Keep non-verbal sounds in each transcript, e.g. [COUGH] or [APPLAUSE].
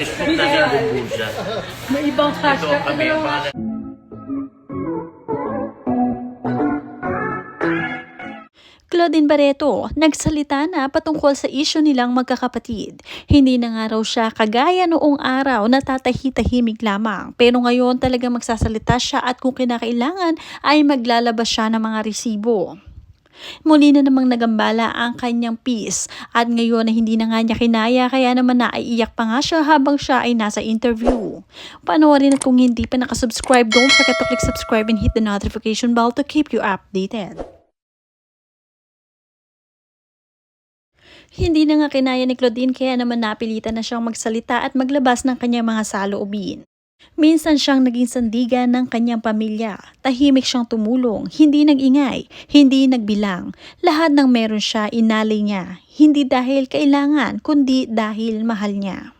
Facebook na nabubuo siya. May ibang Ito hashtag. kami ang pangalan. Claudine Barreto, nagsalita na patungkol sa isyo nilang magkakapatid. Hindi na nga raw siya kagaya noong araw na tatahi-tahimik lamang. Pero ngayon talaga magsasalita siya at kung kinakailangan ay maglalabas siya ng mga resibo. Muli na namang nagambala ang kanyang peace at ngayon na hindi na nga niya kinaya kaya naman naiiyak pa nga siya habang siya ay nasa interview. Panoorin at kung hindi pa nakasubscribe, don't forget to click subscribe and hit the notification bell to keep you updated. Hindi na nga kinaya ni Claudine kaya naman napilitan na siyang magsalita at maglabas ng kanyang mga saloobin. Minsan siyang naging sandigan ng kanyang pamilya. Tahimik siyang tumulong, hindi nag-ingay, hindi nagbilang. Lahat ng meron siya inalay niya, hindi dahil kailangan, kundi dahil mahal niya.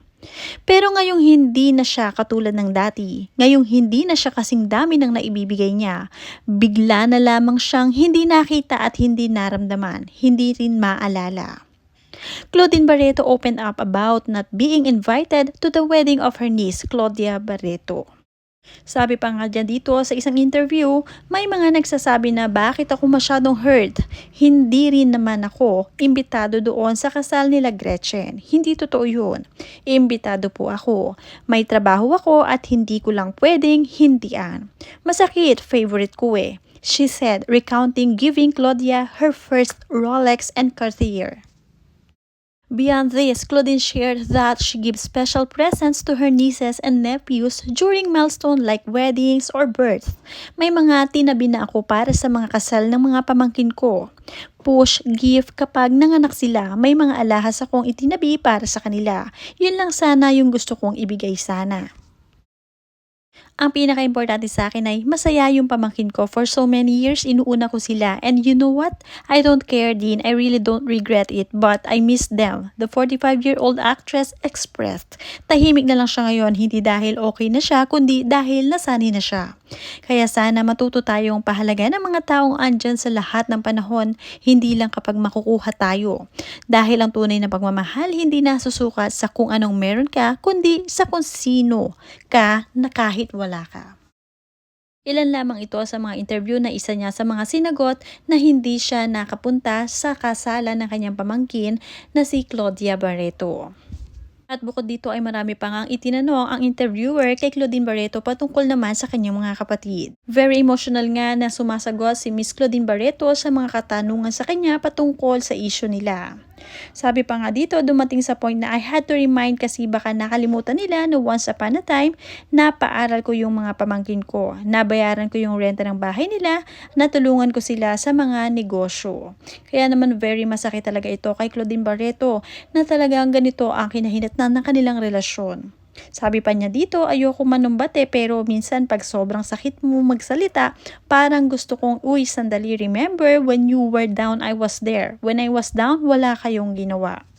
Pero ngayong hindi na siya katulad ng dati, ngayong hindi na siya kasing dami ng naibibigay niya, bigla na lamang siyang hindi nakita at hindi naramdaman, hindi rin maalala. Claudine Barreto opened up about not being invited to the wedding of her niece, Claudia Barreto. Sabi pa nga dyan dito sa isang interview, may mga nagsasabi na bakit ako masyadong hurt. Hindi rin naman ako imbitado doon sa kasal nila Gretchen. Hindi totoo yun. Imbitado po ako. May trabaho ako at hindi ko lang pwedeng hindian. Masakit, favorite ko eh. She said, recounting giving Claudia her first Rolex and Cartier. Beyond this, Claudine shared that she gives special presents to her nieces and nephews during milestone like weddings or birth. May mga tinabi na ako para sa mga kasal ng mga pamangkin ko. Push, gift kapag nanganak sila, may mga alahas akong itinabi para sa kanila. Yun lang sana yung gusto kong ibigay sana. Ang pinaka-importante sa akin ay masaya yung pamangkin ko. For so many years, inuuna ko sila. And you know what? I don't care din. I really don't regret it. But I miss them. The 45-year-old actress expressed. Tahimik na lang siya ngayon, hindi dahil okay na siya, kundi dahil nasanay na siya. Kaya sana matuto tayong pahalaga ng mga taong andyan sa lahat ng panahon, hindi lang kapag makukuha tayo. Dahil ang tunay na pagmamahal hindi nasusukat sa kung anong meron ka, kundi sa kung sino ka na kahit wala ka. Ilan lamang ito sa mga interview na isa niya sa mga sinagot na hindi siya nakapunta sa kasalan ng kanyang pamangkin na si Claudia Barreto. At bukod dito ay marami pa ngang itinanong ang interviewer kay Claudine Barreto patungkol naman sa kanyang mga kapatid. Very emotional nga na sumasagot si Miss Claudine Barreto sa mga katanungan sa kanya patungkol sa issue nila. Sabi pa nga dito, dumating sa point na I had to remind kasi baka nakalimutan nila no once upon a time, napaaral ko yung mga pamangkin ko, nabayaran ko yung renta ng bahay nila, natulungan ko sila sa mga negosyo. Kaya naman very masakit talaga ito kay Claudine Barreto na talagang ganito ang kinahinatnan ng kanilang relasyon. Sabi pa niya dito, ayoko manumbate pero minsan pag sobrang sakit mo magsalita, parang gusto kong, uy, sandali, remember when you were down, I was there. When I was down, wala kayong ginawa.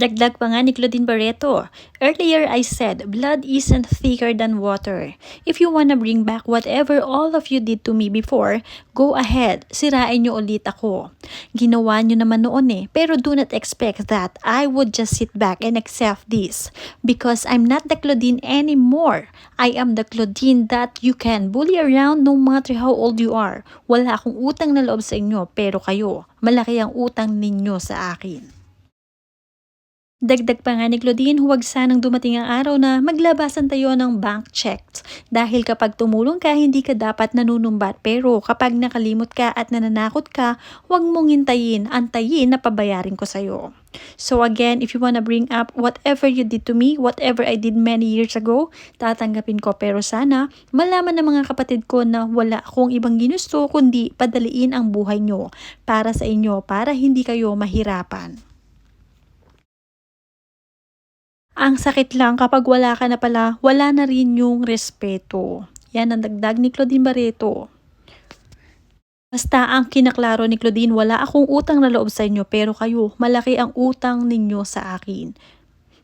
Dagdag pa nga ni Claudine Barreto, Earlier I said, blood isn't thicker than water. If you wanna bring back whatever all of you did to me before, go ahead, sirain nyo ulit ako. Ginawa nyo naman noon eh, pero do not expect that I would just sit back and accept this. Because I'm not the Claudine anymore. I am the Claudine that you can bully around no matter how old you are. Wala akong utang na loob sa inyo, pero kayo, malaki ang utang ninyo sa akin. Dagdag pa nga ni Claudine, huwag sanang dumating ang araw na maglabasan tayo ng bank checks. Dahil kapag tumulong ka, hindi ka dapat nanunumbat. Pero kapag nakalimot ka at nananakot ka, huwag mong hintayin, antayin na pabayarin ko sa'yo. So again, if you wanna bring up whatever you did to me, whatever I did many years ago, tatanggapin ko. Pero sana, malaman ng mga kapatid ko na wala akong ibang ginusto, kundi padaliin ang buhay nyo para sa inyo, para hindi kayo mahirapan. Ang sakit lang kapag wala ka na pala, wala na rin yung respeto. Yan ang dagdag ni Claudine Barreto. Basta ang kinaklaro ni Claudine, wala akong utang na loob sa inyo pero kayo, malaki ang utang ninyo sa akin.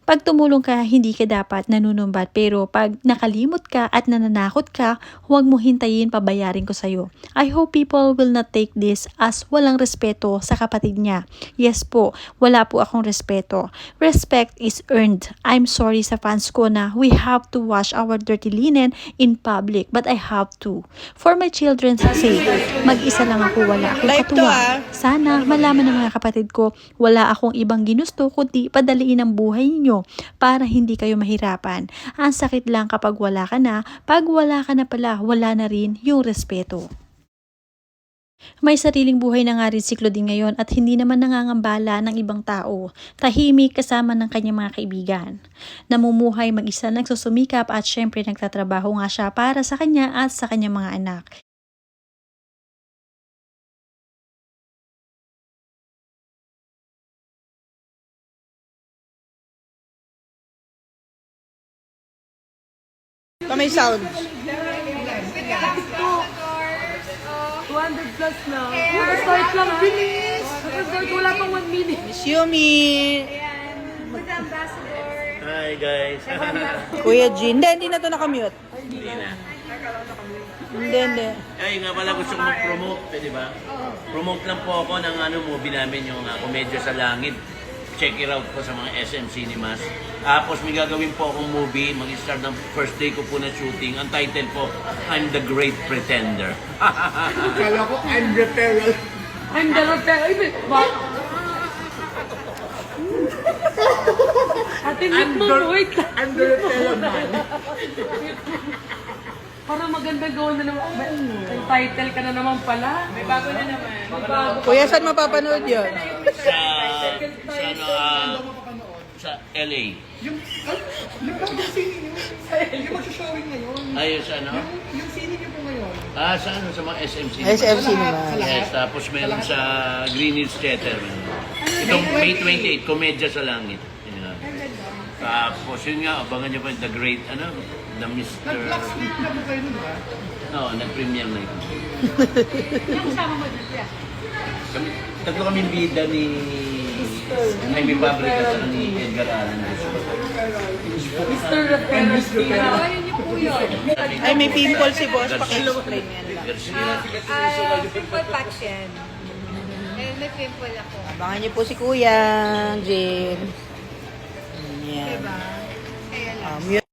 Pag tumulong ka, hindi ka dapat nanunumbat. Pero pag nakalimot ka at nananakot ka, huwag mo hintayin pabayarin ko sa'yo. I hope people will not take this as walang respeto sa kapatid niya. Yes po, wala po akong respeto. Respect is earned. I'm sorry sa fans ko na we have to wash our dirty linen in public but I have to. For my children's sake, mag-isa lang ako, wala akong katuwa. ah. Sana malaman ng mga kapatid ko, wala akong ibang ginusto kundi padaliin ang buhay niyo para hindi kayo mahirapan. Ang sakit lang kapag wala ka na, pag wala ka na pala, wala na rin yung respeto. May sariling buhay na nga rin si Claudine ngayon at hindi naman nangangambala ng ibang tao. Tahimik kasama ng kanyang mga kaibigan. Namumuhay mag-isa nagsusumikap at syempre nagtatrabaho nga siya para sa kanya at sa kanyang mga anak. Pa may sound. 200 plus na. Naka-start lang. Bilis! Naka-start, wala pang 1 minute. Miss Yumi. Hi guys. Kuya G. Hindi, hindi na to nakamute. Hindi na. Hindi, hindi. Ay nga pala gusto ko mag-promote, pwede ba? Promote lang po ako ng ano movie namin, yung uh, Komedya sa Langit. Check it out po sa mga SM Cinemas. Tapos may gagawin po akong movie, mag-start ng first day ko po na shooting. Ang title po, I'm the Great Pretender. [LAUGHS] Kala ko I'm. I'm the repair. Ay, may- ba? [LAUGHS] Ate, meet mo. Wait lang. I'm the referral man. [LAUGHS] Parang maganda gawin na naman. May title ka na naman pala. May bago na naman. May bago. Kuya, saan mapapanood yun? sa, sa, ano, ah, sa LA. Yung, ay, yung yung sini niyo, yung magsashowing ngayon. Ayun sa ano? Yung sini niyo po ngayon. Ah, sa ano? Sa mga SM Cinemas. SM Cinema. Yes, tapos meron sa Green Hills Theater. Itong May 28, Komedya sa Langit. Tapos yun nga, abangan nyo pa yung The Great, ano, The Mr. Nag-black sleep na po kayo nun, ba? No, nag-premiere na ito. Kami, tatlo kami bida ni Jaime Pabrika at ni Edgar Allan. Mr. Repair. Ay, may pimple si boss. Paki-explain yan lang. Ah, pimple patch yan. Eh, may pimple ako. Abangan niyo po si Kuya Jin. Yan. Diba? Kaya lang. Um, yun.